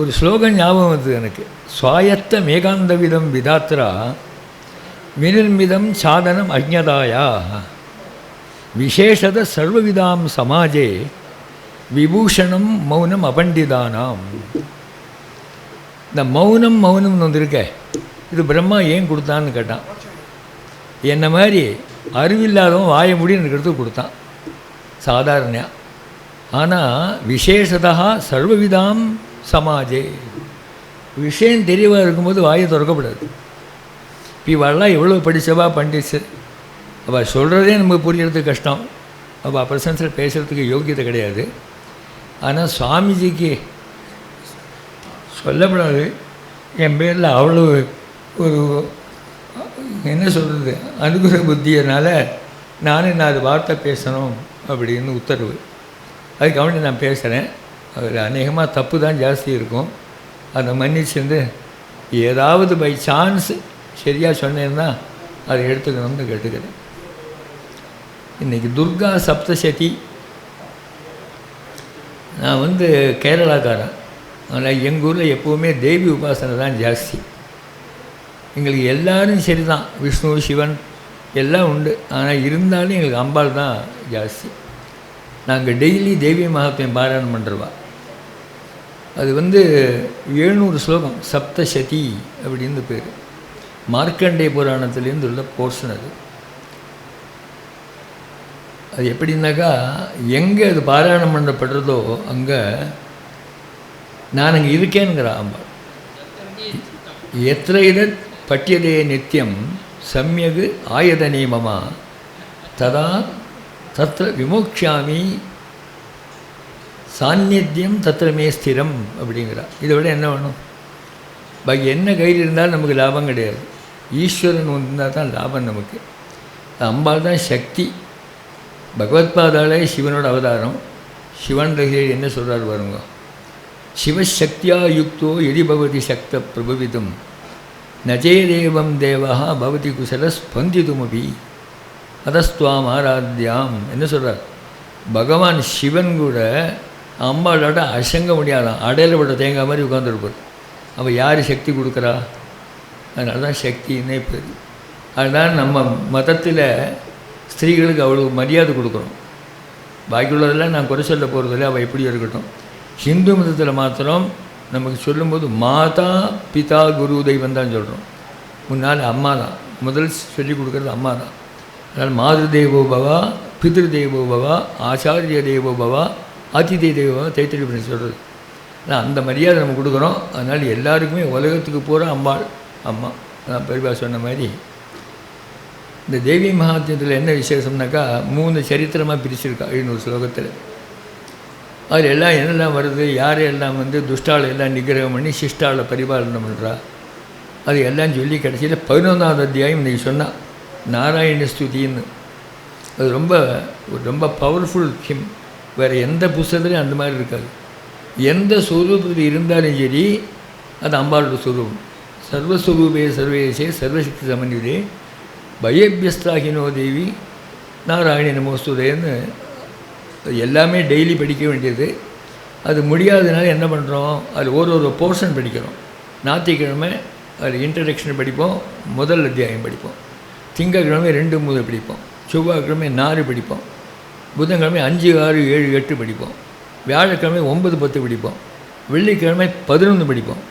ஒரு ஸ்லோகன் ஞாபகம் வந்தது எனக்கு. சுவாயத்த மேகாந்தவிதம் விதாத்திரா விதாத்ரா வினிர்மிதம் சாதனம் அஜ்ஞதாயா. விசேஷத சர்வவிதாம் சமாஜே விபூஷணம் மௌனம் அபண்டிதானாம். இந்த மௌனம் மௌனம்னு வந்திருக்க இது பிரம்மா ஏன் கொடுத்தான்னு கேட்டான். என்ன மாதிரி அறிவில்லாதவன் வாய முடின்னு இருக்கிறது கொடுத்தான் சாதாரணையாக ஆனால் விசேஷதா சர்வவிதாம் சமாஜே. விஷயம் தெரியவாக இருக்கும்போது வாயை திறக்கப்படாது. இப்போ இவெல்லாம் எவ்வளோ படித்தவா பண்டிச்சு அவள் சொல்கிறதே நமக்கு புரியறதுக்கு கஷ்டம். அவள் பிரசன்ஸில் பேசுகிறதுக்கு யோக்கியதை கிடையாது. ஆனால் சுவாமிஜிக்கு சொல்லப்படாது. என் பேரில் அவ்வளோ ஒரு என்ன சொல்கிறது அனுகிற புத்தியனால் நானும் நான் அது வார்த்தை பேசணும் அப்படின்னு உத்தரவு. அதுக்கு அவனே நான் பேசுகிறேன் அதில் அநேகமாக தப்பு தான் ஜாஸ்தி இருக்கும். அதை மன்னிச்சிருந்து ஏதாவது பை சான்ஸ் சரியாக சொன்னேன்னா அதை எடுத்துக்கணும்னு கேட்டுக்கிறேன். இன்றைக்கி துர்கா சப்தசதி. நான் வந்து கேரளாக்காரன். ஆனால் எங்கள் ஊரில் எப்போவுமே தேவி உபாசனை தான் ஜாஸ்தி. எங்களுக்கு எல்லோரும் சரி தான் விஷ்ணு சிவன் எல்லாம் உண்டு. ஆனால் இருந்தாலும் எங்களுக்கு அம்பாள் தான் ஜாஸ்தி. நாங்கள் டெய்லி தேவி மகாத்மியம் பாராயணம் பண்ணுறவா அது வந்து எழுநூறு ஸ்லோகம் சப்தசதி அப்படின்னு பேர். மார்க்கண்டே புராணத்துலேருந்து உள்ள போர்ஷன் அது. அது எப்படின்னாக்கா எங்கே அது பாராயணம் பண்ணப்படுறதோ அங்கே நான் அங்கே இருக்கேனுங்கிற அம்பாள் எத்திர இதத் பட்டியதே நித்தியம் சம்யகு ஆயத நியமமா ததா தத்திர விமோக்ஷாமி சாநித்தியம் தத்திரமே ஸ்திரம் அப்படிங்கிறா. இதை விட என்ன வேணும்? பாக்கி என்ன கையில் இருந்தாலும் நமக்கு லாபம் கிடையாது. ஈஸ்வரன் வந்திருந்தால் தான் லாபம் நமக்கு. அம்பால் தான் சக்தி. பகவத்பாதாலே சிவனோட அவதாரம். சிவன் ரகில் என்ன சொல்கிறார் பாருங்க. சிவசக்தியா யுக்தோ எதி பகவதி சக்த பிரபுவிதம். நச்சேதேவம் தேவா பவதி குசல ஸ்பந்திதுமபி. அதஸ்துவாம் ஆராத்யாம். என்ன சொல்கிறார் பகவான் சிவன் கூட அம்பாளோட அசங்க முடியாதான். அடையில் விட தேங்காய் மாதிரி உட்காந்துருப்பார் அவள் யார் சக்தி கொடுக்குறா? அதனால தான் சக்தின்னே பேர். அதுதான் நம்ம மதத்தில் ஸ்திரீகளுக்கு அவ்வளோ மரியாதை கொடுக்குறோம் பாக்கி உள்ளதெல்லாம் நான் குறை சொல்ல போகிறதில்ல அவள் எப்படி இருக்கட்டும். ஹிந்து மதத்தில் மாத்திரம் நமக்கு சொல்லும்போது மாதா பிதா குரு தெய்வம் தான் சொல்கிறோம் முன்னால் அம்மா தான். முதல் சொல்லிக் கொடுக்குறது அம்மா தான். அதனால் மாது தேவோ பவா பிதிரு தெய்வோ பவா ஆச்சாரிய தேவோபவா ஆதித்ய தெய்வம் தைத்திரி பண்ணி சொல்கிறது ஆனால் அந்த மரியாதை நம்ம கொடுக்குறோம். அதனால் எல்லாருக்குமே உலகத்துக்கு போகிற அம்பாள் அம்மா. நான் பெரியவா சொன்ன மாதிரி. இந்த தேவி மகாத்தியத்தில் என்ன விசேஷம்னாக்கா மூணு சரித்திரமாக பிரிச்சிருக்கா எழுநூறு ஸ்லோகத்தில். அதில் எல்லாம் என்னெல்லாம் வருது யார் எல்லாம் வந்து துஷ்டாளை எல்லாம் நிகிரகம் பண்ணி சிஷ்டாவில் பரிபாலனை பண்ணுறா அது எல்லாம் சொல்லி கடைசியில் பதினொன்றாவது அத்தியாயம் இன்றைக்கி சொன்னான் நாராயண ஸ்துதின்னு. அது ரொம்ப ஒரு ரொம்ப பவர்ஃபுல் ஹிம் வேறு எந்த புஸ்தகத்துலையும் அந்த மாதிரி இருக்காது. எந்த ஸ்வரூபத்தில் இருந்தாலும் சரி அது அம்பாளோட ஸ்வரூபம் சர்வஸ்வரூபே சர்வேசே சர்வசக்தி சமன்யுதே பயபியஸ்தாகினோ தேவி நாராயணி நமோஸ்துதேன்னு எல்லாமே டெய்லி படிக்க வேண்டியது. அது முடியாததுனால என்ன பண்ணுறோம் அது ஒரு ஒரு போர்ஷன் படிக்கிறோம். ஞாயிற்றுக்கிழமை அது இன்ட்ரடக்ஷன் படிப்போம் முதல் அத்தியாயம் படிப்போம். திங்கக்கிழமை ரெண்டு மூணு படிப்போம். செவ்வாய்க்கிழமை நாலு படிப்போம். புதன்கிழமை அஞ்சு ஆறு ஏழு எட்டு படிப்போம். வியாழக்கிழமை ஒன்பது பத்து படிப்போம். வெள்ளிக்கிழமை பதினொன்று படிப்போம்.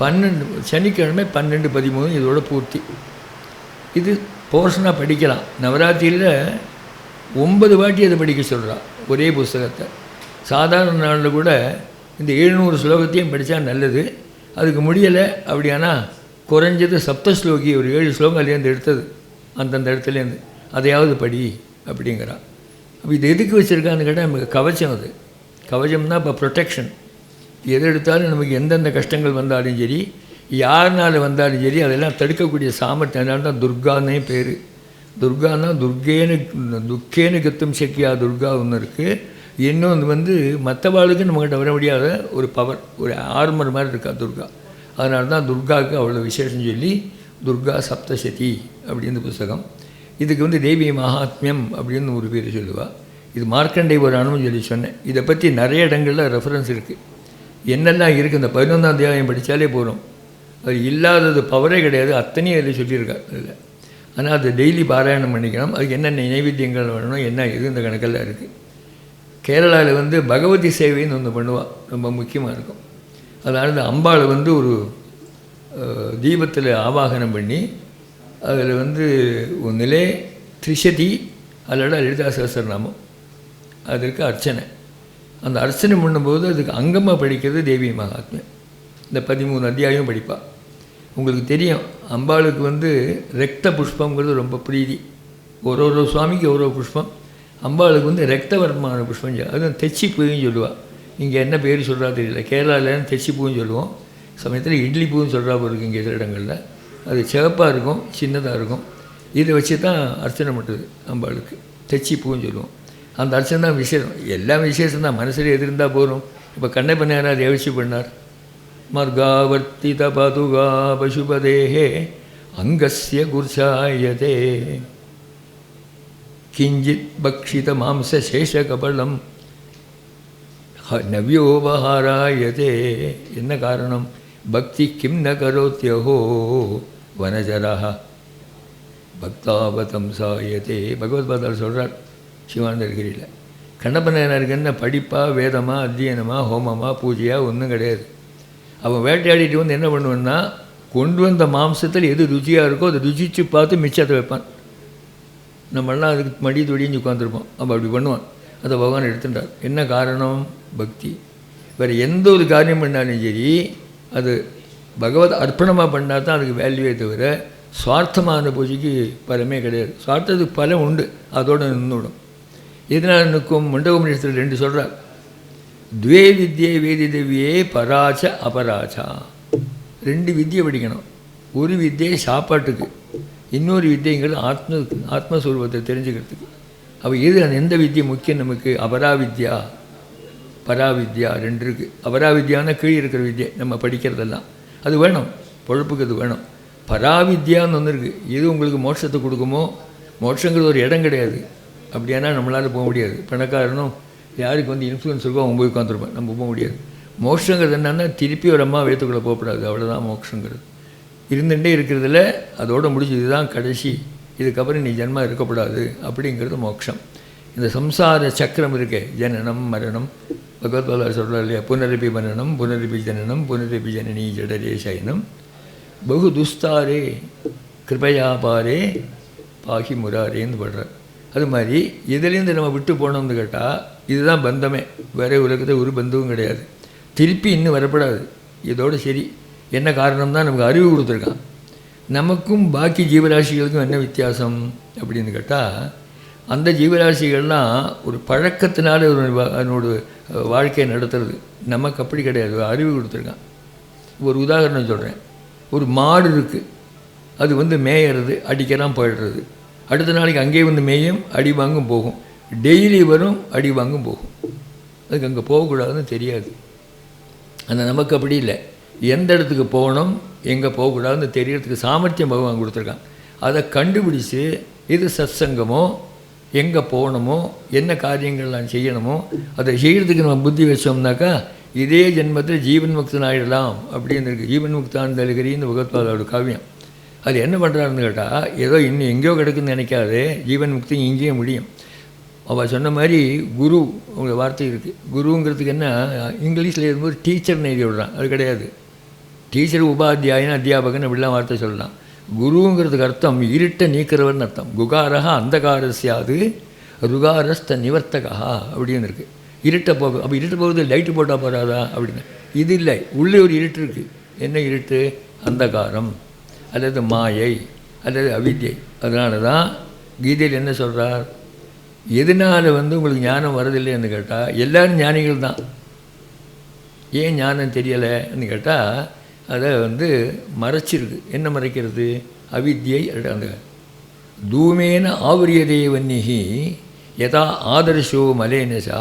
பன்னெண்டு சனிக்கிழமை பன்னெண்டு பதிமூணு இதோட பூர்த்தி. இது போர்ஷனாக படிக்கலாம். நவராத்திரியில் ஒன்பது வாட்டி அதை படிக்க சொல்கிறா ஒரே புஸ்தகத்தை. சாதாரண நாளில் கூட இந்த எழுநூறு ஸ்லோகத்தையும் படித்தா நல்லது. அதுக்கு முடியலை அப்படியானா குறைஞ்சது சப்த ஸ்லோகி ஒரு ஏழு ஸ்லோகம் அதுலேருந்து எடுத்தது. அந்தந்த இடத்துலேருந்து. அதையாவது படி அப்படிங்கிறான் அப்போ இது எதுக்கு வச்சுருக்கான்னு கேட்டால் நமக்கு கவச்சம் அது. கவச்சம்னா இப்போ ப்ரொடெக்ஷன் எது எடுத்தாலும் நமக்கு எந்தெந்த கஷ்டங்கள் வந்தாலும் சரி யாருனால வந்தாலும் சரி அதெல்லாம் தடுக்கக்கூடிய சாமர்த்தியம். அதனால தான் துர்கான்னே பேர். துர்கான்னா துர்கேனு துக்கேனு கத்தும் சக்கியா துர்கா ஒன்று இருக்குது இன்னொன்று வந்து மற்றவாளுக்கு நம்மகிட்ட வர முடியாத ஒரு பவர் ஒரு ஆர்மர் மாதிரி இருக்கா துர்கா. அதனால தான் துர்காவுக்கு அவ்வளோ விசேஷம் சொல்லி துர்கா சப்தசதி அப்படின்னு புஸ்தகம் இதுக்கு வந்து தேவி மகாத்மியம் அப்படின்னு ஒரு பேர் சொல்லுவாள் இது மார்க்கண்டை புராணம்னு சொல்லி சொன்னேன். இதை பற்றி நிறைய இடங்களில் ரெஃபரன்ஸ் இருக்குது என்னெல்லாம் இருக்குது இந்த பதினொன்றாம் அத்தியாயம் படித்தாலே போகிறோம் அது இல்லாதது பவரே கிடையாது. அத்தனையும் அதில் சொல்லியிருக்காரு அதில். ஆனால் அதை டெய்லி பாராயணம் பண்ணிக்கணும். அதுக்கு என்னென்ன நைவேத்தியங்கள் வேணும் என்ன இது இந்த கணக்கெல்லாம் இருக்குது கேரளாவில் வந்து பகவதி சேவைன்னு ஒன்று பண்ணுவாள் ரொம்ப முக்கியமாக இருக்கும். அதனால் இந்த அம்பாளை வந்து ஒரு தீபத்தில் ஆவாகனம் பண்ணி அதில் வந்து ஒன்றிலே திரிசதி அல்லட லலிதா சகசரநாமம் அதற்கு அர்ச்சனை. அந்த அர்ச்சனை பண்ணும்போது அதுக்கு அங்கமாக படிக்கிறது தேவி மகாத்மை இந்த பதிமூணு அத்தியாயம் படிப்பாள் உங்களுக்கு தெரியும் அம்பாளுக்கு வந்து ரத்த புஷ்பங்கிறது ரொம்ப பிரீதி. ஒரு ஒரு சுவாமிக்கு ஒரு ஒரு புஷ்பம். அம்பாளுக்கு வந்து ரக்தவர்மான புஷ்பம் அதுவும் தெச்சி பூன்னு சொல்லுவாள் இங்கே என்ன பேர் சொல்கிறா தெரியல. கேரளாவில் தெச்சி பூன்னு சொல்லுவோம். சமயத்தில் இட்லி பூன்னு சொல்கிறா இருக்கு இங்கே சில இடங்களில். அது சிவப்பாக இருக்கும் சின்னதாக இருக்கும். இதை வச்சு தான் அர்ச்சனை பண்ணுறது அம்பாளுக்கு. தெச்சி பூன்னு சொல்லுவோம். அந்த அர்ச்சனை தான் விசேஷம். எல்லாம் விசேஷம் தான். மனசில் எது இருந்தால் போகிறோம் இப்போ கண்ணப்பன் யாராவது எவச்சி பண்ணார். மர்காவர்த்தித பதுகா பசுபதேகே அங்கஸ்ய குர்சாயதே. கிஞ்சித் பக்ஷித மாம்ச சேஷகபலம் நவ்யோபஹாராயதே. என்ன காரணம்? பக்தி கிம் ந கரோத்யஹோ வனஜரா பக்தாபதம் சாயதே. பகவத்பாதால் சொல்கிறார் சிவானந்தகிரியில் கண்ணப்பனாருக்கு என்ன படிப்பாக வேதமா அத்தியனமாக ஹோமமா பூஜையாக ஒன்றும் கிடையாது. அவன் வேட்டையாடிட்டு வந்து என்ன பண்ணுவான்னா கொண்டு வந்த மாம்சத்தில் எது ருச்சியாக இருக்கோ அதை ருச்சிச்சு பார்த்து மிச்சத்தை வைப்பான். நம்மளாம் அதுக்கு மடி தொடிஞ்சு உட்காந்துருப்போம் அப்போ அப்படி பண்ணுவான். அதை பகவான் எடுத்துட்டார். என்ன காரணம்? பக்தி. வேறு எந்த ஒரு காரியம் பண்ணாலும் சரி அது பகவத் அர்ப்பணமாக பண்ணால் தான் அதுக்கு வேல்யூவே தவிர சுவார்த்தமான பூஜைக்கு பலமே கிடையாது. சுவார்த்தத்துக்கு பலம் உண்டு. அதோடு நின்றுடும் இதனால் நிற்கும்? மண்டபம் ரெண்டு சொல்கிறார் துவே வித்யை வேதி தேவியே பராச்ச அபராச்சா. ரெண்டு வித்தியை படிக்கணும். ஒரு வித்தியை சாப்பாட்டுக்கு இன்னொரு வித்தியங்கிறது ஆத்ம ஆத்மஸ்வரூபத்தை தெரிஞ்சுக்கிறதுக்கு. அப்போ எது அந்த எந்த வித்தியை முக்கியம் நமக்கு? அபராவித்யா. பராவித்யா ரெண்டு இருக்குது அபராவித்யானா கீழே இருக்கிற வித்யை நம்ம படிக்கிறதெல்லாம். அது வேணும். பொழப்புக்கு அது வேணும். பராவித்யான்னு ஒன்று இருக்குது எது உங்களுக்கு மோட்சத்தை கொடுக்குமோ மோட்சங்கிறது ஒரு இடம் கிடையாது. அப்படியானா நம்மளால் போக முடியாது. பணக்காரனும் யாருக்கு வந்து இன்ஃப்ளூயன்ஸ் இருக்கோ அவங்க போய் உட்காந்துருப்பேன் நம்ம போக முடியாது. மோட்சங்கிறது என்னென்னா திருப்பி ஒரு அம்மா வேத்துக்குள்ளே போகக்கூடாது அவ்வளோதான் மோட்சங்கிறது. இருந்துகிட்டே இருக்கிறதுல அதோடு முடிஞ்சு இதுதான் கடைசி. இதுக்கப்புறம் நீ ஜென்மா இருக்கக்கூடாது அப்படிங்கிறது மோட்சம். இந்த சம்சார சக்கரம் இருக்கே. ஜனனம் மரணம். பகவத்பாதா சொல்கிறார் இல்லையா? புனரபி மரணம் புனரபி ஜனனம் புனரபி ஜனனி ஜடரே சயனம் பகு துஸ்தாரே கிருபையாபாரே பாகி முராரேன்னு படுறார். அது மாதிரி இதுலேருந்து நம்ம விட்டு போனோம்னு கேட்டால் இதுதான் பந்தமே. வேறு உலகத்தில் ஒரு பந்தமும் கிடையாது. திருப்பி இன்னும் வரப்படாது. இதோட சரி. என்ன காரணம் தான் நமக்கு அறிவு கொடுத்துருக்கான். நமக்கும் பாக்கி ஜீவராசிகளுக்கும் என்ன வித்தியாசம் அப்படின்னு கேட்டால் அந்த ஜீவராசிகள்லாம் ஒரு பழக்கத்தினால அதனோட வாழ்க்கையை நடத்துறது. நமக்கு அப்படி கிடையாது. அறிவு கொடுத்துருக்கான். ஒரு உதாரணம் சொல்கிறேன் ஒரு மாடு இருக்குது அது வந்து மேயறது அடிக்கலாம் போயிடுறது. அடுத்த நாளைக்கு அங்கேயே வந்து மேயும் அடி வாங்கும் போகும். டெய்லி வரும் அடி வாங்கும் போகும். அதுக்கு அங்கே போகக்கூடாதுன்னு தெரியாது. ஆனால் நமக்கு அப்படி இல்லை. எந்த இடத்துக்கு போகணும் எங்கே போகக்கூடாதுன்னு தெரியறதுக்கு சாமர்த்தியம் பகவான் கொடுத்துருக்கான். அதை கண்டுபிடிச்சு இது சத்சங்கமோ எங்கே போகணுமோ என்ன காரியங்கள்லாம் செய்யணுமோ அதை செய்கிறதுக்கு நம்ம புத்தி வச்சோம்னாக்கா இதே ஜென்மத்தில் ஜீவன் முக்தன் ஆகிடலாம் அப்படின்னு இருக்குது ஜீவன் முக்தான் தலுகிரின்னு பகவத்பாதோட காவியம். அது என்ன பண்ணுறாருன்னு கேட்டால் ஏதோ இன்னும் எங்கேயோ கிடக்குன்னு நினைக்காதே ஜீவன் முக்தி இங்கேயே முடியும். அவள் சொன்ன மாதிரி குரு உங்கள் வார்த்தை இருக்குது குருங்கிறதுக்கு என்ன இங்கிலீஷில் இருக்கும்போது டீச்சர்னு எழுதி விடுறான். அது கிடையாது. டீச்சர் உபாத்தியாயன் அத்தியாபகன் அப்படிலாம் வார்த்தை சொல்லலாம். குருங்கிறதுக்கு அர்த்தம் இருட்டை நீக்கிறவர்னு அர்த்தம். குகாரஹா அந்தகாரஸ்யாது ருகாரஸ்த நிவர்த்தகா அப்படின்னு இருக்குது இருட்டை போக அப்போ இருட்டு போகிறது லைட்டு போட்டால் போகாதா அப்படின்னு. இது இல்லை உள்ளே ஒரு இருட்டு இருக்குது என்ன இருட்டு? அந்தகாரம். அல்லது மாயை அல்லது அவித்யை. அதனால தான் கீதையில் என்ன சொல்கிறார் எதனால் வந்து உங்களுக்கு ஞானம் வரதில்லைன்னு கேட்டால் எல்லாரும் ஞானிகள் தான். ஏன் ஞானம் தெரியலைன்னு கேட்டால் அதை வந்து மறைச்சிருக்கு. என்ன மறைக்கிறது? அவித்யை அந்த தூமேன ஆவரியதே வன்னிகி யதா ஆதர்ஷோ மலேனசா.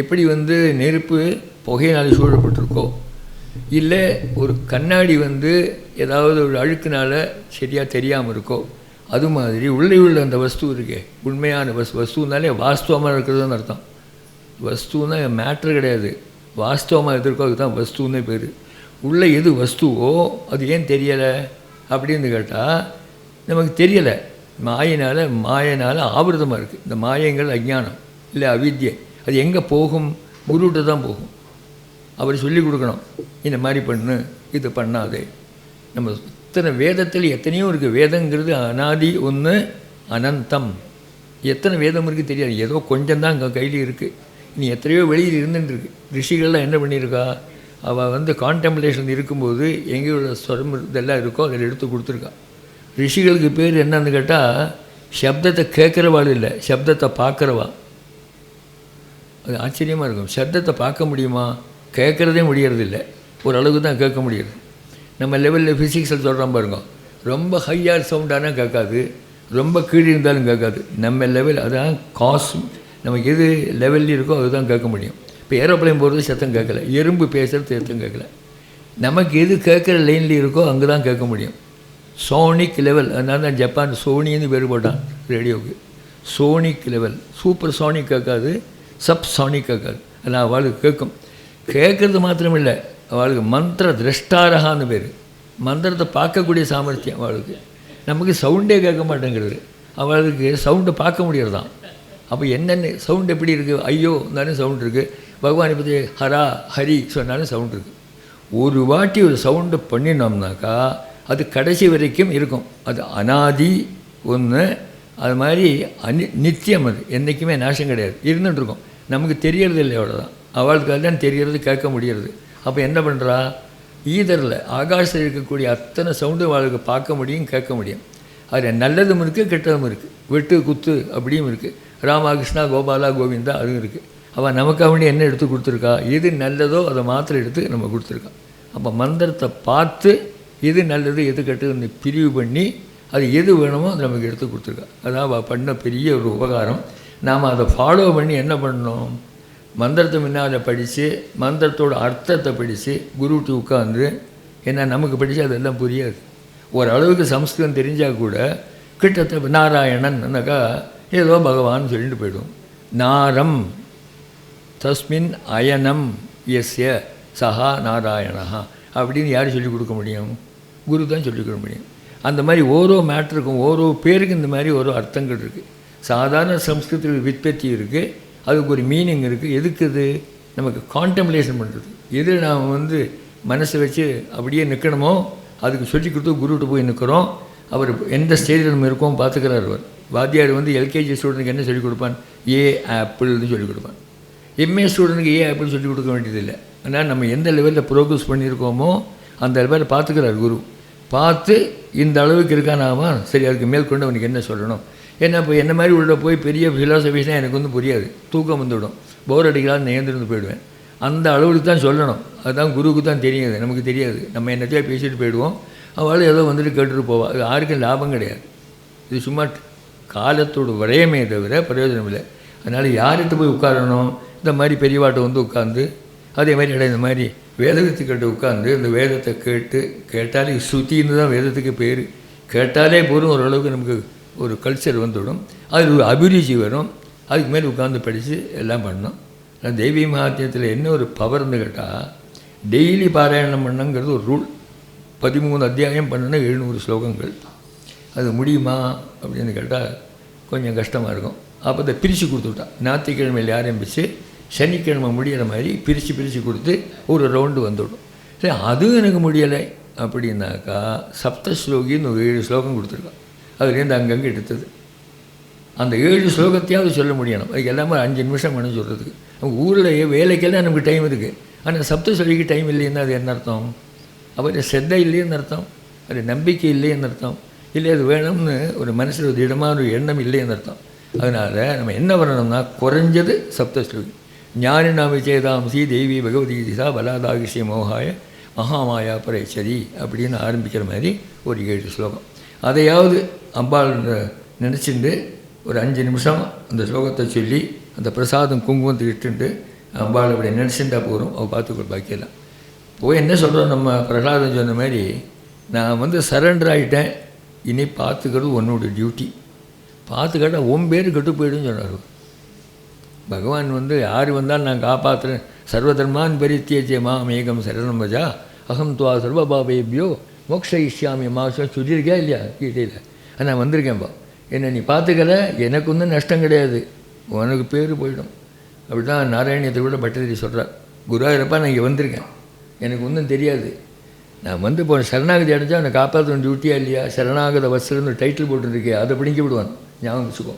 எப்படி வந்து நெருப்பு புகையினால் சூழப்பட்டிருக்கோ. இல்லை ஒரு கண்ணாடி வந்து ஏதாவது ஒரு அழுக்குனால் சரியாக தெரியாமல் இருக்கோ. அது மாதிரி உள்ளே உள்ள அந்த வஸ்து இருக்கே. உண்மையான வஸ் வஸ்துனாலே வாஸ்தவமாக இருக்கிறதுன்னு அர்த்தம். வஸ்துன்னா மேட்ரு கிடையாது. வாஸ்தவமாக எதிர்க்கோ அதுக்கு தான் வஸ்துன்னே பேர். உள்ளே எது வஸ்துவோ அது ஏன் தெரியலை? அப்படின்னு கேட்டால் நமக்கு தெரியலை. மாயினால் மாயனால் ஆவிரதமாக இருக்குது இந்த மாயங்கள் அஜ்ஞானம் இல்லை அவித்யை. அது எங்கே போகும்? குருகிட்ட தான் போகும். அவர் சொல்லி கொடுக்கணும். இந்த மாதிரி பண்ணு இது பண்ணாதே. நம்ம இத்தனை வேதத்தில் எத்தனையோ இருக்குது வேதங்கிறது அனாதி ஒன்று அனந்தம். எத்தனை வேதம் இருக்குது தெரியாது. ஏதோ கொஞ்சம் தான் அங்கே கையில் இருக்குது இனி எத்தனையோ வெளியில் இருந்துட்டு இருக்கு. ரிஷிகள்லாம் என்ன பண்ணியிருக்கா? அவள் வந்து கான்டெம்ப்ளேஷன் இருக்கும்போது எங்கேயோட ஸ்வரம் இதெல்லாம் இருக்கோ அதில் எடுத்து கொடுத்துருக்கா. ரிஷிகளுக்கு பேர் என்னன்னு கேட்டால் சப்தத்தை கேட்குறவாள் இல்லை சப்தத்தை பார்க்குறவா? அது ஆச்சரியமாக இருக்கும். சப்தத்தை பார்க்க முடியுமா? கேட்குறதே முடியறதில்ல ஓரளவுக்கு தான் கேட்க முடியுது. நம்ம லெவலில் ஃபிசிக்ஸில் சொல்கிறோம் பாருங்க. ரொம்ப ஹையாக சவுண்டானா கேட்காது. ரொம்ப கீழே இருந்தாலும் கேட்காது. நம்ம லெவல் அதுதான் காசு நமக்கு எது லெவலில் இருக்கோ அதுதான் கேட்க முடியும். இப்போ ஏரோப்ளைன் போகிறது சத்தம் கேட்கல. எறும்பு பேசுகிறது சத்தம் கேட்கல. நமக்கு எது கேட்குற லைனில் இருக்கோ அங்கே தான் கேட்க முடியும். சோனிக் லெவல் அதனால தான் ஜப்பான் சோனின்னு பேர் போட்டான் ரேடியோவுக்கு. சோனிக் லெவல் சூப்பர் சோனிக் கேட்காது சப் சோனிக் கேட்காது. ஆனால் அவளுக்கு கேட்கும். கேட்குறது மாத்திரம் இல்லை அவளுக்கு மந்திர திரஷ்டாரகான்னு பேர். மந்திரத்தை பார்க்கக்கூடிய சாமர்த்தியம் அவளுக்கு. நமக்கு சவுண்டே கேட்க மாட்டேங்கிறது. அவளுக்கு சவுண்டை பார்க்க முடியறதான் அப்போ என்னென்ன சவுண்ட் எப்படி இருக்குது ஐயோ இருந்தாலும் சவுண்ட் இருக்குது பகவானை பற்றி ஹரா ஹரி சொன்னாலும் சவுண்ட் இருக்குது ஒரு வாட்டி ஒரு சவுண்டு பண்ணினோம்னாக்கா அது கடைசி வரைக்கும் இருக்கும். அது அனாதி ஒன்று அது மாதிரி அனி நித்தியம் அது. என்றைக்குமே நாசம் கிடையாது. இருந்துகிட்டு இருக்கும். நமக்கு தெரியறது இல்லை அவ்வளோதான் அவளுக்கு தான் தெரியறது கேட்க முடியறது. அப்போ என்ன பண்ணுறா ஈதரில் ஆகாசத்தில் இருக்கக்கூடிய அத்தனை சவுண்டு அவளுக்கு பார்க்க முடியும் கேட்க முடியும். அது நல்லதும் இருக்குது கெட்டதும் இருக்குது வெட்டு குத்து அப்படியும் இருக்குது ராமகிருஷ்ணா கோபாலா கோவிந்தா அதுவும் இருக்குது அவள் நமக்கு அவனே என்ன எடுத்து கொடுத்துருக்கா? எது நல்லதோ அதை மாத்திரம் எடுத்து நம்ம கொடுத்துருக்கா. அப்போ மந்திரத்தை பார்த்து எது நல்லது எது கெட்டதுன்னு பிரிவு பண்ணி அது எது வேணுமோ அதை நமக்கு எடுத்து கொடுத்துருக்கா. அதான் அவள் பண்ண பெரிய ஒரு உபகாரம். நாம் அதை ஃபாலோ பண்ணி என்ன பண்ணணும்? மந்திரத்தை முன்னால் படித்து மந்திரத்தோட அர்த்தத்தை படித்து குருட்டு உட்காந்து ஏன்னா நமக்கு படித்தா அதெல்லாம் புரியாது. ஓரளவுக்கு சம்ஸ்கிருதம் தெரிஞ்சால் கூட கிட்டத்தட்ட நாராயணன்னாக்கா ஏதோ பகவான் சொல்லிட்டு போயிடும். நாரம். தஸ்மின் அயனம் எஸ்ய சஹா நாராயணா அப்படின்னு யார் சொல்லிக் கொடுக்க முடியும்? குரு தான் சொல்லிக் கொடுக்க முடியும். அந்த மாதிரி ஓரோ மேட்ருக்கும் ஓரோ பேருக்கும் இந்த மாதிரி ஓரோ அர்த்தங்கள் இருக்குது சாதாரண சம்ஸ்கிருதத்தில் வித்பத்தி இருக்குது அதுக்கு ஒரு மீனிங் இருக்குது எதுக்கு இது? நமக்கு கான்டெம்ப்ளேஷன் பண்ணுறது எது நாம் வந்து மனசை வச்சு அப்படியே நிற்கணுமோ அதுக்கு சொல்லி கொடுத்து குருகிட்ட போய் நிற்கிறோம். அவர் எந்த ஸ்டேஜில் நம்ம இருக்கோம் பார்த்துக்கிறார் அவர். வாத்தியார் வந்து எல்கேஜி ஸ்டூடெண்ட்டுக்கு என்ன சொல்லிக் கொடுப்பான்? ஏ ஆப்பிள்னு சொல்லிக் கொடுப்பான். எம்ஏ ஸ்டூடெண்ட்டுக்கு ஏ அப்படின்னு சொல்லி கொடுக்க வேண்டியதில்லை. ஆனால் நம்ம எந்த லெவலில் ப்ரோக்ரஸ் பண்ணியிருக்கோமோ அந்த லெவலில் பார்த்துக்கிறார் குரு. பார்த்து இந்த அளவுக்கு இருக்கானாமா சரி அதுக்கு மேற்கொண்டு அவனுக்கு என்ன சொல்லணும்? ஏன்னா இப்போ என்ன மாதிரி உள்ள போய் பெரிய ஃபிலாசபிஸ்னால் எனக்கு வந்து புரியாது. தூக்கம் வந்துவிடும் போர் அடிக்கலான்னு நேர்ந்துருந்து போயிடுவேன். அந்த அளவுக்கு தான் சொல்லணும். அதுதான் குருவுக்கு தான் தெரியாது. நமக்கு தெரியாது. நம்ம என்னத்தையோ பேசிட்டு போயிடுவோம். அவள் ஏதோ வந்துட்டு கேட்டுட்டு போவா. அது யாருக்கும் லாபம் கிடையாது. இது சும்மா காலத்தோட விரயமே தவிர பிரயோஜனம் இல்லை. அதனால் யார்கிட்ட போய் உட்காரணும்? இந்த மாதிரி பெரியவாட்டை வந்து உட்காந்து அதே மாதிரி இடம் இந்த மாதிரி வேதத்துக்கிட்ட உட்காந்து இந்த வேதத்தை கேட்டு கேட்டாலே ஸ்ருதின்னு தான் வேதத்துக்கு பேர். கேட்டாலே போதும் ஓரளவுக்கு நமக்கு ஒரு கல்ச்சர் வந்துவிடும் அதில் ஒரு அபிருச்சி வரும். அதுக்கு மேலே உட்காந்து படித்து எல்லாம் பண்ணோம் ஆனால் தெய்வீ மகாத்தியத்தில் என்ன ஒரு பவர்னு கேட்டால் டெய்லி பாராயணம் பண்ணுங்கிறது ஒரு ரூல் பதிமூணு அத்தியாயம் பண்ணணும் எழுநூறு ஸ்லோகங்கள். அது முடியுமா அப்படின்னு கேட்டால் கொஞ்சம் கஷ்டமாக இருக்கும். அப்போ அதை பிரித்து கொடுத்துட்டா. ஞாயிற்றுக்கிழமையில் ஆரம்பித்து சனிக்கிழமை முடியிற மாதிரி பிரித்து பிரித்து கொடுத்து ஒரு ரவுண்டு வந்துவிடும் சரி அதுவும் எனக்கு முடியலை அப்படின்னாக்கா சப்த ஸ்லோகின்னு ஒரு ஏழு ஸ்லோகம் கொடுத்துருக்கான். அதுலேருந்து அங்கங்கே எடுத்தது. அந்த ஏழு ஸ்லோகத்தையாவது சொல்ல முடியணும். அதுக்கு எல்லாமே அஞ்சு நிமிஷம் வேணும் சொல்கிறதுக்கு நம்ம ஊரில் வேலைக்கெல்லாம் நமக்கு டைம் இருக்குது ஆனால் சப்த சொல்லிக்கு டைம் இல்லைன்னா அது என்ன அர்த்தம்? அவர் சிரத்தை இல்லைன்னு அர்த்தம்? அது நம்பிக்கை இல்லைன்னு அர்த்தம்? இல்லை அது வேணும்னு ஒரு மனசில் ஒரு இடமான ஒரு எண்ணம் இல்லைன்னு அர்த்தம்? அதனால் நம்ம என்ன பண்ணணும்னா குறைஞ்சது சப்த ஸ்லோகி ஞானி நாம சேதாம்சி தேவி பகவதி திசா பலாதாகிஷ்ய மோகாய மகாமாயா பரைச்சரி அப்படின்னு ஆரம்பிக்கிற மாதிரி ஒரு ஏழு ஸ்லோகம். அதையாவது அம்பாள் நினச்சிட்டு ஒரு அஞ்சு நிமிஷம் அந்த ஸ்லோகத்தை சொல்லி அந்த பிரசாதம் குங்குமத்தை இட்டுண்டு அம்பாள் அப்படி நினச்சிட்டா போகிறோம் அவள் பார்த்துக்கொள் பாக்கியெல்லாம். போய் என்ன சொல்கிறோம் நம்ம பிரகலாதம் சொன்ன மாதிரி நான் வந்து சரண்டர் ஆகிட்டேன் இனி பார்த்துக்கிறது உன்னோட டியூட்டி பார்த்துக்கிட்டா உன் பேர் கெட்டு போயிடுன்னு சொன்னார். பகவான் வந்து யார் வந்தால் நான் காப்பாற்றுறேன் சர்வதர்மான் பரித்தியஜே மாம் ஏகம் சரணம் வஜா அகம் துவா மோக்ஷ மோக்ஷயிஷ்யாமி மாசம் சொல்லியிருக்கியா இல்லையா? கீதையில். நான் வந்திருக்கேன்ப்பா என்னை நீ பார்த்துக்கல எனக்கு ஒன்றும் நஷ்டம் கிடையாது. உனக்கு பேர் போயிடும். அப்படி தான் நாராயணியத்தை கூட பட்டதிரி சொல்கிறார் குருவாயிரப்பா நான் இங்கே வந்திருக்கேன். எனக்கு ஒன்றும் தெரியாது. நான் வந்து இப்போ சரணாகதி அடைஞ்சால் அவனை காப்பாற்றணும் டியூட்டியா இல்லையா? சரணாகத வசரம்னு டைட்டில் போட்டுருக்கே அதை பிடிக்க விடுவான். ஞாபகம் வச்சுக்கோ.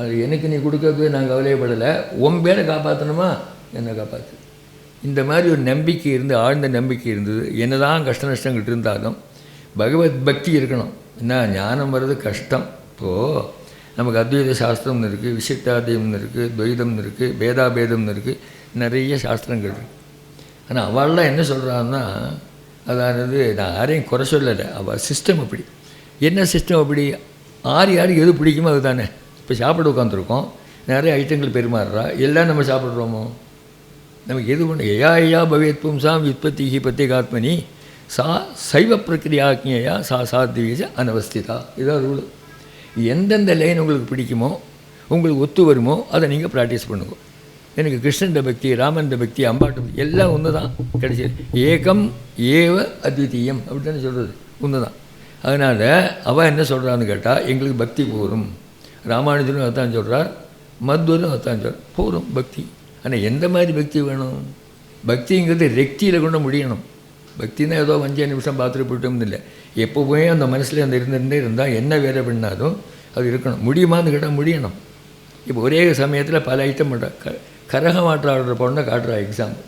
அது எனக்கு நீ கொடுக்கறது நான் கவலையப்படலை. உன் பேரை காப்பாற்றணுமா என்னை காப்பாற்று இந்த மாதிரி ஒரு நம்பிக்கை இருந்து ஆழ்ந்த நம்பிக்கை இருந்தது. என்னதான் கஷ்ட நஷ்டங்கள் இருந்தாலும் பகவத் பக்தி இருக்கணும். என்ன ஞானம் வர்றது கஷ்டம். இப்போது நமக்கு அத்வைத சாஸ்திரம்னு இருக்குது விசிஷ்டாத்தியம்னு இருக்குது துவைதம்னு இருக்குது பேதாபேதம்னு இருக்குது நிறைய சாஸ்திரங்கள் இருக்குது ஆனால் அவள்லாம் என்ன சொல்கிறான்னா அதாவது நான் யாரையும் குறை சொல்லலை. அவள் சிஸ்டம் அப்படி. என்ன சிஸ்டம் அப்படி? ஆறு யாருக்கு எது பிடிக்குமோ அதுதானே. இப்போ சாப்பிட உட்காந்துருக்கோம் நிறைய ஐட்டங்கள் பெருமாறுறா எல்லாம் நம்ம சாப்பிட்றோமோ? நமக்கு எது ஒன்று ஏயா ஐயா பவேத் பும்சாம் வித்பத்தி ஹி பிரத்யேகாத்மனி. சா சைவ பிரக்கிரியாக்கியா சா சாத்வீஜ அனவஸ்திதா. இதான் ரூல் எந்தெந்த லைன் உங்களுக்கு பிடிக்குமோ உங்களுக்கு ஒத்து வருமோ அதை நீங்கள் ப்ராக்டிஸ் பண்ணுங்க. எனக்கு கிருஷ்ணன் பக்தி ராமன் பக்தி அம்பாட்ட பக்தி எல்லாம் ஒன்று தான் கிடைச்சது ஏகம் ஏவ அத்விதீயம் அப்படின்னு சொல்கிறது ஒன்று தான் அதனால் அவள் என்ன சொல்கிறான்னு கேட்டால் எங்களுக்கு பக்தி போரும் ராமானுஜரும் அதான் சொல்கிறார் மத்வரும் அதான் சொல்கிறார் போதும் பக்தி. ஆனால் எந்த மாதிரி பக்தி வேணும்? பக்திங்கிறது ரெக்தியில் கொண்டு முடியணும். பக்தினா ஏதோ அஞ்சு நிமிஷம் பார்த்துட்டு போயிட்டோம்னு இல்லை. எப்போவுமே அந்த மனசில் அந்த இருந்திருந்தே இருந்தால் என்ன வேலை பண்ணாலும் அது இருக்கணும். முடியுமான்னு கேட்டால் முடியணும். இப்போ ஒரே சமயத்தில் பல ஐட்டம் பண்ணுறா க கரகம் ஆடுற ஆடுற பொண்ணை காட்டுறா எக்ஸாம்பிள்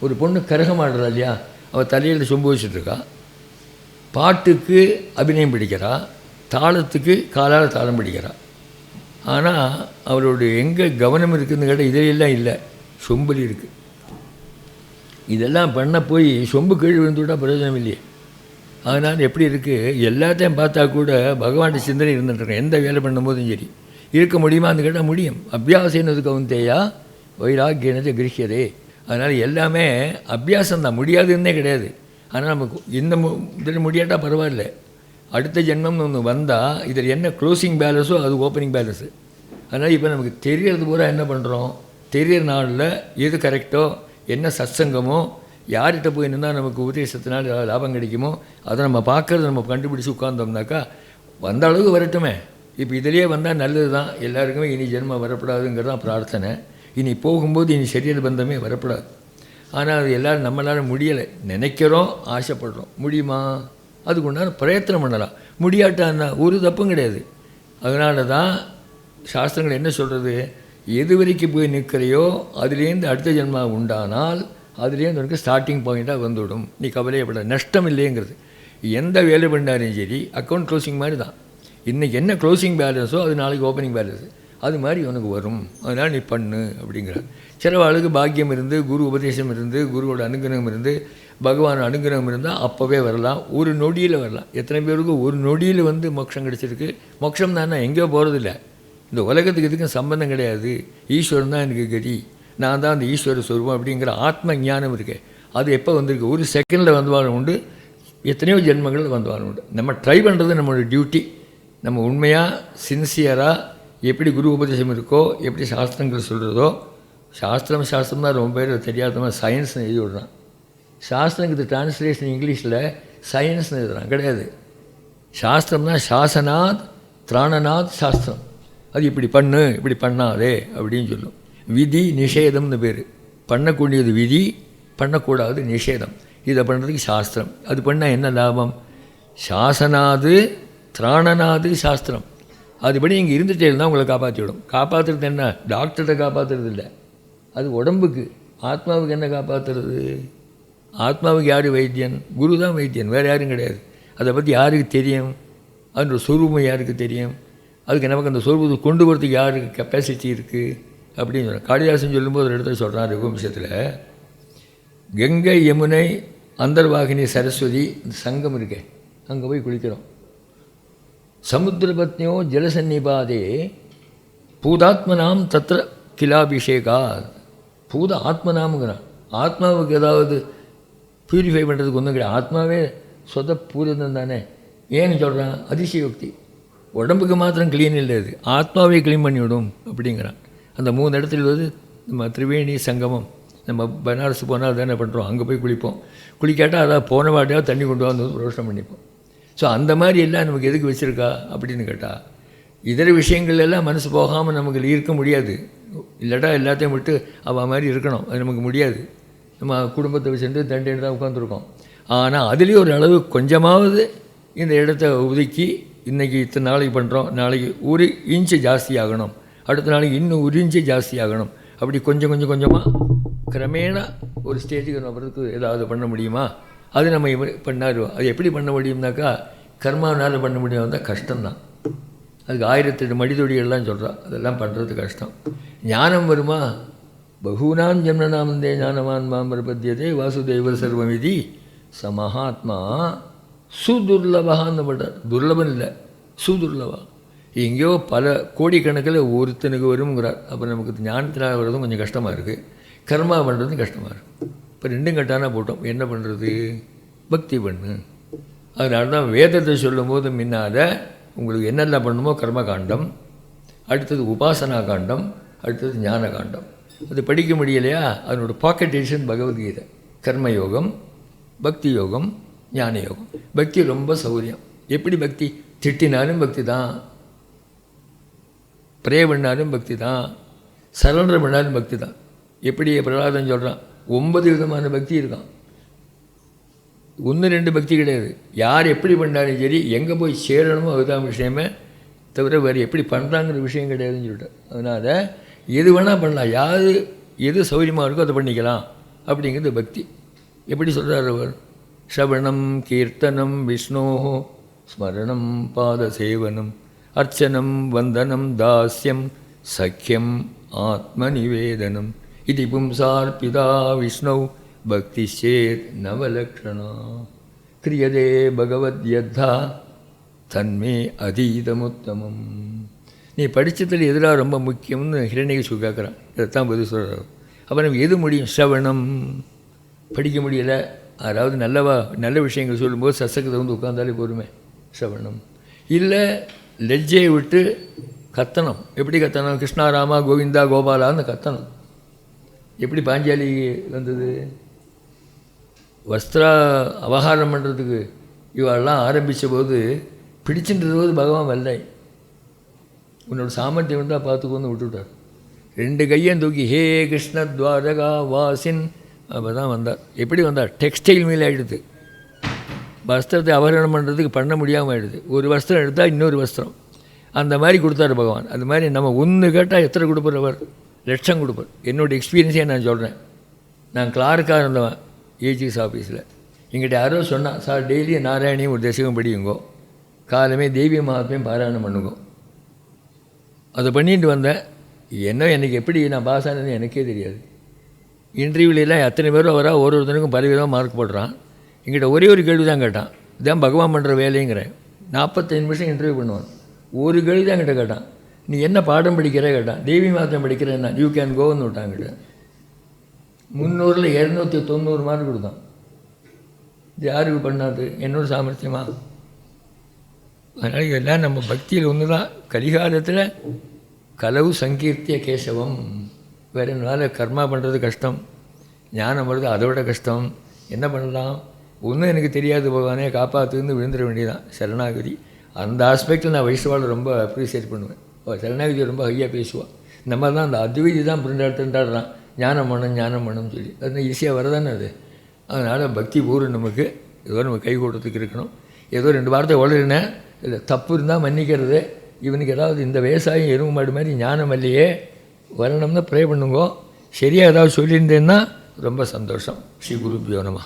ஒரு பொண்ணு கரகம் ஆடுறா இல்லையா? அவள் தலையில் சொம்பு வச்சுட்ருக்கா பாட்டுக்கு அபிநயம் பிடிக்கிறா. தாளத்துக்கு காலால் தாளம் பிடிக்கிறா. ஆனால் அவருடைய எங்கே கவனம் இருக்குதுன்னு கேட்டால் இதிலெல்லாம் இல்லை. சொம்பலி இருக்குது இதெல்லாம் பண்ண போய் சொம்பு கீழ் விழுந்துவிட்டால் பிரயோஜனம் இல்லையே. அதனால் எப்படி இருக்குது எல்லாத்தையும் பார்த்தா கூட பகவான் சிந்தனை இருந்துட்டுருக்கேன் எந்த வேலை பண்ணும்போதும் சரி. இருக்க முடியுமான்னு கேட்டால் முடியும். அபியாசனதுக்கு கவுந்தேயா வைராக்கியனது கிரகியதே. அதனால் எல்லாமே அபியாசம் தான் முடியாதுன்னே கிடையாது. ஆனால் நமக்கு இந்த மு இதில் முடியாட்டால் பரவாயில்ல. அடுத்த ஜென்மம்னு ஒன்று வந்தால் இதில் என்ன க்ளோசிங் பேலன்ஸோ அது ஓப்பனிங் பேலன்ஸு அதனால் இப்போ நமக்கு தெரியறது பூரா என்ன பண்ணுறோம் தெரியற நாளில் எது கரெக்டோ என்ன சத்சங்கமோ? யார்கிட்ட போய் நின்னா நமக்கு உபதேசத்தினால் லாபம் கிடைக்குமோ? அதை நம்ம பார்க்கறது நம்ம கண்டுபிடிச்சி உட்காந்தோம்னாக்கா வந்த அளவுக்கு வரட்டுமே. இப்போ இதிலேயே வந்தால் நல்லது தான் எல்லாருக்குமே இனி ஜென்மம் வரப்படாதுங்கிறது தான் பிரார்த்தனை. இனி போகும்போது இனி சரீர பந்தமே வரப்படாது. ஆனால் அது எல்லோரும் நம்மளால் முடியலை. நினைக்கிறோம் ஆசைப்படுறோம். முடியுமா? அதுக்கு உண்டான பிரயத்தனம் பண்ணலாம். முடியாட்டான்னா ஒரு தப்பும் கிடையாது. அதனால தான் சாஸ்திரங்கள் என்ன சொல்கிறது எது வரைக்கும் போய் நிற்கிறையோ அதுலேருந்து அடுத்த ஜென்மா உண்டானால் அதுலேருந்து உனக்கு ஸ்டார்டிங் பாயிண்ட்டாக வந்துவிடும். நீ கவலையப்பட நஷ்டம் இல்லைங்கிறது. எந்த வேலை பண்ணாலும் சரி அக்கௌண்ட் க்ளோசிங் மாதிரி தான். இன்றைக்கி என்ன க்ளோசிங் பேலன்ஸோ அது நாளைக்கு ஓப்பனிங் பேலன்ஸ் அது மாதிரி உனக்கு வரும். அதனால் நீ பண்ணு அப்படிங்கிறார். சில ஆளுக்கு பாக்கியம் இருந்து குரு உபதேசம் இருந்து குருவோட அனுகிரகம் இருந்து பகவான் அனுகிரகம் இருந்தால் அப்போவே வரலாம். ஒரு நொடியில் வரலாம். எத்தனை பேருக்கு ஒரு நொடியில் வந்து மோட்சம் கிடச்சிருக்கு? மோட்சம் தானே எங்கேயோ போகிறதில்ல இந்த உலகத்துக்கு இதுக்கும் சம்பந்தம் கிடையாது. ஈஸ்வரன் தான் எனக்கு கதி. நான் தான் அந்த ஈஸ்வர சொருபம் அப்படிங்கிற ஆத்ம ஞானம் இருக்கு. அது எப்போ வந்திருக்கு? ஒரு செகண்டில் வந்தவாலும் உண்டு. எத்தனையோ ஜென்மங்கள் வந்தவாலும் உண்டு. நம்ம ட்ரை பண்ணுறது நம்மளோட டியூட்டி நம்ம உண்மையாக சின்சியராக எப்படி குரு உபதேசம் இருக்கோ எப்படி சாஸ்திரங்கள் சொல்கிறதோ சாஸ்திரம் சாஸ்திரம் தான் ரொம்ப பேர் தெரியாதவங்க சயின்ஸ்னு எழுதி விடுறான். சாஸ்திரங்கிறது டிரான்ஸ்லேஷன் இங்கிலீஷில் சயின்ஸ்னு எழுதுறான். கிடையாது. சாஸ்திரம்னா சாசனாத் திராணநாத் சாஸ்திரம். அது இப்படி பண்ணு இப்படி பண்ணாதே அப்படின்னு சொல்லும். விதி நிஷேதம்னு பேர். பண்ணக்கூடியது விதி பண்ணக்கூடாது நிஷேதம். இதை பண்ணுறதுக்கு சாஸ்திரம். அது பண்ணால் என்ன லாபம்? சாசனாது திராணனாது சாஸ்திரம். அதுபடி இங்கே இருந்துட்டே இருந்தால் உங்களை காப்பாற்றிவிடும் காப்பாற்றுறது என்ன? டாக்டர்கிட்ட காப்பாற்றுறது இல்லை. அது உடம்புக்கு. ஆத்மாவுக்கு என்ன காப்பாற்றுறது ஆத்மாவுக்கு யார் வைத்தியன்? குரு தான் வைத்தியன் வேறு யாரும் கிடையாது. அதை பற்றி யாருக்கு தெரியும்? அதோட சுரூபம் யாருக்கு தெரியும்? அதுக்கு நமக்கு அந்த சொல்வது கொண்டு வரதுக்கு யாருக்கு கெப்பாசிட்டி இருக்குது அப்படின்னு சொல்கிறேன் காளிதாசன் சொல்லும்போது ஒரு இடத்துல சொல்கிறான் ரகுவம்சத்தில். கங்கை யமுனை அந்தர்வாகினி சரஸ்வதி இந்த சங்கம் இருக்கே. அங்கே போய் குளிக்கிறோம். சமுத்திரபத்னியோ ஜலசன்னிபாதே பூதாத்மனாம் தத்திர கிலாபிஷேகா பூத ஆத்மனாமுங்கிறான் ஆத்மாவுக்கு ஏதாவது ப்யூரிஃபை பண்ணுறதுக்கு ஒன்றும் கிடையாது. ஆத்மாவே சொத பூரிதம் தானே ஏன்னு சொல்கிறான் அதிசயோக்தி. உடம்புக்கு மாத்திரம் க்ளீன் இல்லை அது ஆத்மாவே க்ளீன் பண்ணிவிடும் அப்படிங்கிறான். அந்த மூணு இடத்துல வந்து நம்ம திரிவேணி சங்கமம் நம்ம பனாரஸ் போனால் அதானே பண்ணுறோம்? அங்கே போய் குளிப்போம். குளிக்காட்டால் அதான் போன வாட்டியாக தண்ணி கொண்டு வந்து ரோஷனம் பண்ணிப்போம். ஸோ அந்த மாதிரி எல்லாம் நமக்கு எதுக்கு வச்சுருக்கா அப்படின்னு கேட்டால் இதர விஷயங்கள் எல்லாம் மனசு போகாமல் நமக்கு இருக்க முடியாது. இல்லாட்டா எல்லாத்தையும் விட்டு அவள் மாதிரி இருக்கணும். அது நமக்கு முடியாது. நம்ம குடும்பத்தை வச்சுட்டு தண்டையில் தான் உட்காந்துருக்கோம் ஆனால் அதுலேயும் ஒரு அளவு கொஞ்சமாவது இந்த இடத்த ஒதுக்கி இன்றைக்கி இத்தனை நாளைக்கு பண்ணுறோம் நாளைக்கு ஒரு இன்ச்சு ஜாஸ்தி ஆகணும். அடுத்த நாளைக்கு இன்னும் ஒரு இன்ச்சு ஜாஸ்தி ஆகணும். அப்படி கொஞ்சம் கொஞ்சம் கொஞ்சமாக கிரமேண ஒரு ஸ்டேஜுக்கு நபருக்கு ஏதாவது பண்ண முடியுமா? அது நம்ம இவ- பண்ணாரு அது எப்படி பண்ண முடியும்னாக்கா கர்மானால் பண்ண முடியும் தான் கஷ்டம்தான். அதுக்கு ஆயிரத்தெட்டு மடிதொடிகள்லாம் சொல்கிறோம் அதெல்லாம் பண்ணுறது கஷ்டம். ஞானம் வருமா? பகூனாம் ஜன்மனாமந்தே ஞானவான் மாம் பிரபத்தியதே வாசுதேவ சர்வமிதி சமஹாத்மா சுதுர்லபகான்னு பட்டார் துர்லபன் இல்லை சுதுர்லபா. எங்கேயோ பல கோடிக்கணக்கில் ஒருத்தனுக்கு வருங்கிறார் அப்போ நமக்கு ஞானத்தினால் வர்றதும் கொஞ்சம் கஷ்டமாக இருக்குது கர்மா பண்ணுறதும் கஷ்டமாக இருக்குது இப்போ ரெண்டும் கட்டானா போட்டோம். என்ன பண்ணுறது? பக்தி பண்ணு. அதனால தான் வேதத்தை சொல்லும்போது முன்னால் உங்களுக்கு என்னென்ன பண்ணணுமோ கர்ம காண்டம் அடுத்தது உபாசனா காண்டம் அடுத்தது ஞான காண்டம். அது படிக்க முடியலையா? அதனோட பாக்கெட் எடிஷன் பகவத்கீதை. கர்ம யோகம் பக்தி யோகம் ஞான யோகம் பக்தி ரொம்ப சௌரியம். எப்படி பக்தி? திட்டினாலும் பக்தி தான். ப்ரே பண்ணாலும் பக்தி தான். சரண்டர் பண்ணாலும் பக்தி தான். எப்படி பிரகலாதன் சொல்கிறான் ஒன்பது விதமான பக்தி இருக்கான். ஒன்று ரெண்டு பக்தி கிடையாது. யார் எப்படி பண்ணாலும் சரி எங்கே போய் சேரணுமோ அதுதான் விஷயமே தவிர வேறு எப்படி பண்ணுறாங்கிற விஷயம் கிடையாதுன்னு சொல்லிட்டு அதனால் எது வேணால் பண்ணலாம். யார் எது சௌகரியமாக இருக்கோ அதை பண்ணிக்கலாம். அப்படிங்கிறது பக்தி. எப்படி சொல்கிறார் அவர்? श्रवणं கீர்த்தனம் விஷ்ணோ ஸ்மரணம் பாத சேவனம் அர்ச்சனம் வந்தனம் தாஸ்யம் சக்கியம் इति நிவேதனம் இது பும்சார்பிதா விஷ்ணு பக்தி சேத் நவலக்ஷணா கிரியதே பகவத்யத்தா தன்மே அதீதமுத்தமம் நீ படித்ததில் எதிராக ரொம்ப முக்கியம்னு ஹிரண்யகிஷு கேட்குறான் இதைத்தான் பதில் சொல்கிறார் அப்புறம் எது முடியும்? ஸ்ரவணம். படிக்க முடியல. அதாவது நல்லவா நல்ல விஷயங்கள் சொல்லும்போது சசக்கத்தை வந்து உட்காந்தாலே போருமே சவணம். இல்லை லெஜ்ஜையை விட்டு கத்தனம் எப்படி கத்தனம் கிருஷ்ணா ராமா கோவிந்தா கோபாலான்னு கத்தனம் எப்படி பாஞ்சாலி வந்தது? வஸ்திரா அவகாரம் பண்ணுறதுக்கு இவெல்லாம் ஆரம்பித்த போது பிடிச்சின்றது போது பகவான் வல்லை உன்னோட சாமர்த்தியம் இருந்தால் பார்த்துக்கோன்னு விட்டுவிட்டார் ரெண்டு கையும் தூக்கி ஹே கிருஷ்ண துவாரகா வாசின் அப்போ தான் வந்தார். எப்படி வந்தார்? டெக்ஸ்டைல் மீல் ஆகிடுது வஸ்திரத்தை அபகரணம் பண்ணுறதுக்கு பண்ண முடியாமல் ஆகிடுது ஒரு வஸ்திரம் எடுத்தால் இன்னொரு வஸ்திரம். அந்த மாதிரி கொடுத்தாரு பகவான். அது மாதிரி நம்ம ஒன்று கேட்டால் எத்தனை கொடுப்பார் லட்சம் கொடுப்பார். என்னோட எக்ஸ்பீரியன்ஸே நான் சொல்கிறேன் நான் கிளார்க்காக இருந்தவன் ஏஜிஎஸ் ஆஃபீஸில் எங்கிட்ட யாரோ சொன்னான் சார் டெய்லி நாராயணியும் ஒரு தசகம் படியுங்கோ. காலமே தெய்வீக மகாத்மையும் பாராயணம் பண்ணுங்கோ. அதை பண்ணிட்டு வந்தேன். என்ன எனக்கு எப்படி நான் பாஸ் ஆனது எனக்கே தெரியாது. இன்டர்வியூலாம் எத்தனை பேரும் வரா ஒரு ஒருத்தனுக்கும் பலவிதமாக மார்க் போடுறான். எங்கிட்ட ஒரே ஒரு கேள்வி தான் கேட்டான். இதான் பகவான் பண்ணுற வேலைங்கிறேன். நாற்பத்தஞ்சு நிமிஷம் இன்டர்வியூ பண்ணுவான். ஒரு கேள்வி தான் கிட்ட கேட்டான். நீ என்ன பாடம் படிக்கிற கேட்டான். தேவி மாத்திரம் படிக்கிறேன்னா யூ கேன் கோன்னு விட்டான் முந்நூறில் இரநூத்தி தொண்ணூறு மார்க் கொடுத்தான். இது யாருக்கு பண்ணாது? என்னோட சாமர்த்தியமா? அதனால் இதெல்லாம் நம்ம பக்தியில் ஒன்று தான் கலிகாலத்தில் கலவு சங்கீர்த்திய கேசவம். வேறு என்னால் கர்மா பண்ணுறது கஷ்டம் ஞானம் வருது அதோட கஷ்டம். என்ன பண்ணலாம்? ஒன்றும் எனக்கு தெரியாது பகவானே காப்பாற்றுன்னு விழுந்துட வேண்டியதான் சரணாகதி. அந்த ஆஸ்பெக்டில் நான் வைஷ்ணவாவில் ரொம்ப அப்ரிசியேட் பண்ணுவேன். சரணாகதி ரொம்ப ஹையாக பேசுவாள் இந்த மாதிரி தான் அந்த அத்வைதி தான் பிரிண்டாடுறான் ஞானம் பண்ணணும் ஞானம் பண்ணணும்னு சொல்லி. அது ஈஸியாக வரதானே அது? அதனால் பக்தி பூர்வம் நமக்கு ஏதோ நம்ம கை கூட்டத்துக்கு இருக்கணும். ஏதோ ரெண்டு வார்த்தை வளருனேன் இல்லை தப்பு இருந்தால் மன்னிக்கிறது. இவனுக்கு ஏதாவது இந்த விவசாயம் எருவு மாடு மாதிரி ஞானம் இல்லையே. வரணும்னா ப்ரே பண்ணுங்க. சரியாக ஏதாவது சொல்லியிருந்தேன்னா ரொம்ப சந்தோஷம். ஸ்ரீ குருபியோ நமः.